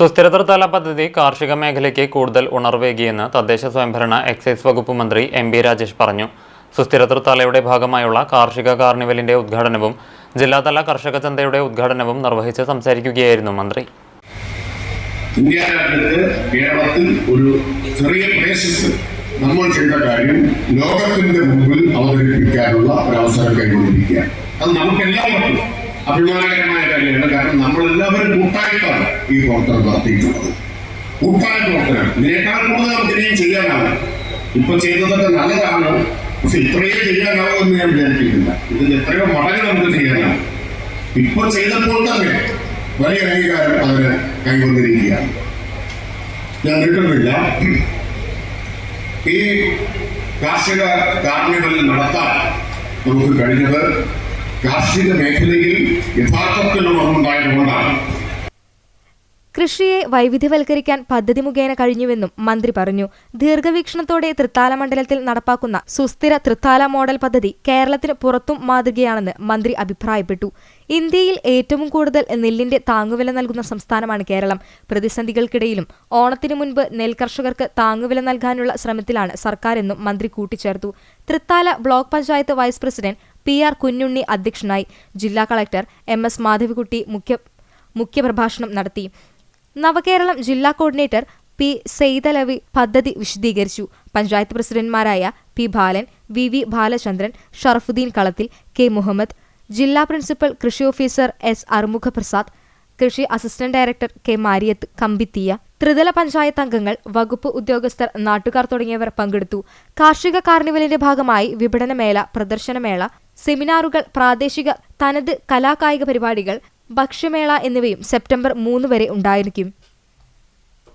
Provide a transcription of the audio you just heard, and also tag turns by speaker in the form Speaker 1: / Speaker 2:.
Speaker 1: സുസ്ഥിര ത്രിതല പദ്ധതി കാർഷിക മേഖലയ്ക്ക് കൂടുതൽ ഉണർവേകിയെന്ന് തദ്ദേശ സ്വയംഭരണ എക്സൈസ് വകുപ്പ് മന്ത്രി എം ബി രാജേഷ് പറഞ്ഞു. സുസ്ഥിര ത്രിതലയുടെ ഭാഗമായുള്ള കാർഷിക കാർണിവലിന്റെ ഉദ്ഘാടനവും ജില്ലാതല കർഷക ചന്തയുടെ ഉദ്ഘാടനവും നിർവഹിച്ച് സംസാരിക്കുകയായിരുന്നു മന്ത്രി.
Speaker 2: ഇന്ത്യ രാജ്യത്ത് കേരളത്തിൽ ഒരു ചെറിയ പ്രദേശത്ത് നമ്മൾ ചെയ്ത കാര്യം ലോകത്തിന്റെ മുമ്പിൽ അവതരിപ്പിക്കാനുള്ള ഒരവസരം കൈകൊണ്ടിരിക്കുക അത് നമുക്കെല്ലാം എല്ലാവർക്കും അഭിമാനകരമായ കാര്യമാണ് കാരണം? നമ്മളെല്ലാവരും കൂട്ടായിട്ടാണ് ഈ പ്രവർത്തനം നടത്തിയിട്ടുള്ളത്. കൂട്ടായ പ്രവർത്തനം ഇതിനേക്കാൾ കൂടുതൽ നമുക്ക് ഇനിയും ചെയ്യാനാവും ഇപ്പൊ ചെയ്തതൊക്കെ നല്ലതാണ്. പക്ഷെ ഇത്രയും ചെയ്യാനാവും എന്ന് ഞാൻ വിചാരിക്കുന്നില്ല. ഇതിൽ എത്രയോ മടങ്ങ് നമുക്ക് ചെയ്യാനാവും ഇപ്പൊ ചെയ്തപ്പോൾ തന്നെ വലിയ അംഗീകാരം അവർ കൈവന്നിരിക്കുകയാണ് ഞാൻ നീട്ടുന്നില്ല ഈ കാർഷിക കാർണിവൽ നടത്താൻ നമുക്ക് കഴിഞ്ഞത് കാർഷിക മേഖലയിൽ യഥാർത്ഥത്തിൽ ഉണർന്നുണ്ടായതുകൊണ്ടാണ്
Speaker 3: കൃഷിയെ വൈവിധ്യവൽക്കരിക്കാൻ പദ്ധതി മുഖേന കഴിഞ്ഞുവെന്നും മന്ത്രി പറഞ്ഞു. ദീർഘവീക്ഷണത്തോടെ തൃത്താല മണ്ഡലത്തിൽ നടപ്പാക്കുന്ന സുസ്ഥിര തൃത്താല മോഡൽ പദ്ധതി കേരളത്തിന് പുറത്തും മാതൃകയാണെന്ന് മന്ത്രി അഭിപ്രായപ്പെട്ടു. ഇന്ത്യയിൽ ഏറ്റവും കൂടുതൽ നെല്ലിന്റെ താങ്ങുവില നൽകുന്ന സംസ്ഥാനമാണ് കേരളം. പ്രതിസന്ധികൾക്കിടയിലും ഓണത്തിനു മുൻപ് നെൽ കർഷകർക്ക് താങ്ങുവില നൽകാനുള്ള ശ്രമത്തിലാണ് സർക്കാരെന്നും മന്ത്രി കൂട്ടിച്ചേർത്തു. Thrithala block panchayat vice president P R Kunhunni അധ്യക്ഷനായി ജില്ലാ കളക്ടർ എം എസ് മാധവിക്കുട്ടി മുഖ്യ മുഖ്യപ്രഭാഷണം നടത്തി. നവകേരളം ജില്ലാ കോർഡിനേറ്റർ പി സെയ്തലവി പദ്ധതി വിശദീകരിച്ചു. Panchayat പ്രസിഡന്റ്മാരായ P Balan V V Balachandran Sharafudheen Kalathil K Muhammed ജില്ലാ പ്രിൻസിപ്പൽ കൃഷി ഓഫീസർ എസ് അറുമുഖ പ്രസാദ് കൃഷി അസിസ്റ്റന്റ് ഡയറക്ടർ കെ മാരിയത്ത് കമ്പിത്തിയ ത്രിതല പഞ്ചായത്ത് അംഗങ്ങൾ വകുപ്പ് ഉദ്യോഗസ്ഥർ നാട്ടുകാർ തുടങ്ങിയവർ പങ്കെടുത്തു. കാർഷിക കാർണിവലിന്റെ ഭാഗമായി വിപണനമേള പ്രദർശനമേള സെമിനാറുകൾ പ്രാദേശിക തനത് കലാകായിക പരിപാടികൾ ഭക്ഷ്യമേള എന്നിവയും സെപ്റ്റംബർ മൂന്ന് വരെ ഉണ്ടായിരിക്കും.